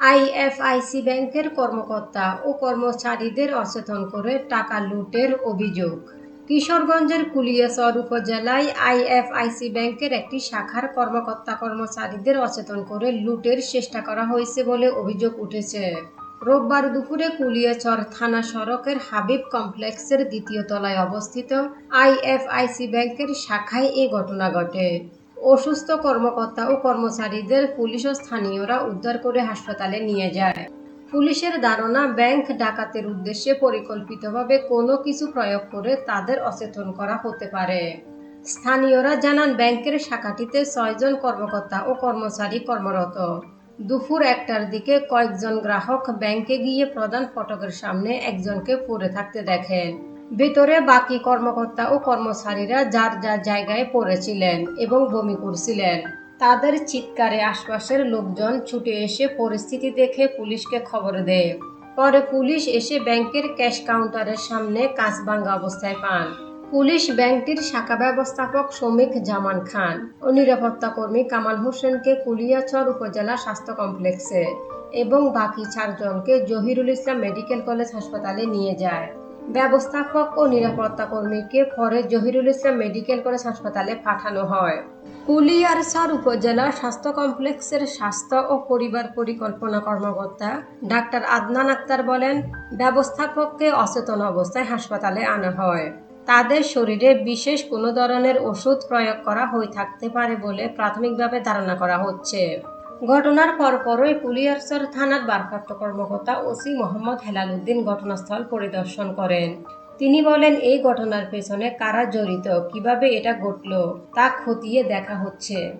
IFIC ব্যাংকের কর্মকর্তা ও কর্মচারীদের অচেতন করে টাকা লুটের অভিযোগ। কিশোরগঞ্জের কুলিয়াচর উপজেলায় আইএফআইসি ব্যাংকের একটি শাখার কর্মকর্তা কর্মচারীদের অচেতন করে লুটের চেষ্টা করা হয়েছে বলে অভিযোগ উঠেছে। রোববার দুপুরে কুলিয়াচর থানা সড়কের হাবিব কমপ্লেক্সের দ্বিতীয় তলায় অবস্থিত আইএফআইসি ব্যাংকের শাখায় এ ঘটনা ঘটে। অসুস্থ কর্মকর্তা ও কর্মচারীদের পুলিশ ও স্থানীয়রা উদ্ধার করে হাসপাতালে নিয়ে যায়। পুলিশের ধারণা, ব্যাংক ডাকাতের উদ্দেশ্যে পরিকল্পিতভাবে কোনো কিছু প্রয়োগ করে তাদের অচেতন করা হতে পারে। স্থানীয়রা জানান, ব্যাংকের শাখাটিতে ছয়জন কর্মকর্তা ও কর্মচারী কর্মরত। দুপুর একটার দিকে কয়েকজন গ্রাহক ব্যাংকে গিয়ে প্রধান ফটকের সামনে একজনকে পড়ে থাকতে দেখেন। ভেতরে বাকি কর্মকর্তা ও কর্মচারীরা যার যার জায়গায় পড়েছিলেন এবং বমি করছিলেন। তাদের চিৎকারে আশপাশের লোকজন ছুটে এসে পরিস্থিতি দেখে পুলিশকে খবর দেয়। পরে পুলিশ এসে ব্যাংকের ক্যাশ কাউন্টারের সামনে কাঁচ ভাঙ্গা অবস্থায় পান। পুলিশ ব্যাংকটির শাখা ব্যবস্থাপক শ্রমিক জামান খান ও নিরাপত্তা কর্মী কামাল হোসেনকে কুলিয়াচর উপজেলা স্বাস্থ্য কমপ্লেক্সে এবং বাকি চারজনকে জহিরুল ইসলাম মেডিকেল কলেজ হাসপাতালে নিয়ে যায়। ব্যবস্থাপক ও নিরাপত্তা কর্মীকে পরে জহিরুল ইসলাম মেডিকেল কলেজ হাসপাতালে পাঠানো হয়। কুলিয়ারচর উপজেলা স্বাস্থ্য কমপ্লেক্সের স্বাস্থ্য ও পরিবার পরিকল্পনা কর্মকর্তা ডাক্তার আদনান আক্তার বলেন, ব্যবস্থাপককে অচেতন অবস্থায় হাসপাতালে আনা হয়। তাদের শরীরে বিশেষ কোনো ধরনের ওষুধ প্রয়োগ করা হয়ে থাকতে পারে বলে প্রাথমিকভাবে ধারণা করা হচ্ছে। ঘটনার পরপরই পুলিয়ারসর থানার ভারপ্রাপ্ত কর্মকর্তা ওসি মোহাম্মদ হেলাল উদ্দিন ঘটনাস্থল পরিদর্শন করেন। তিনি বলেন, এই ঘটনার পেছনে কারা জড়িত? কীভাবে এটা ঘটল? তা খতিয়ে দেখা হচ্ছে।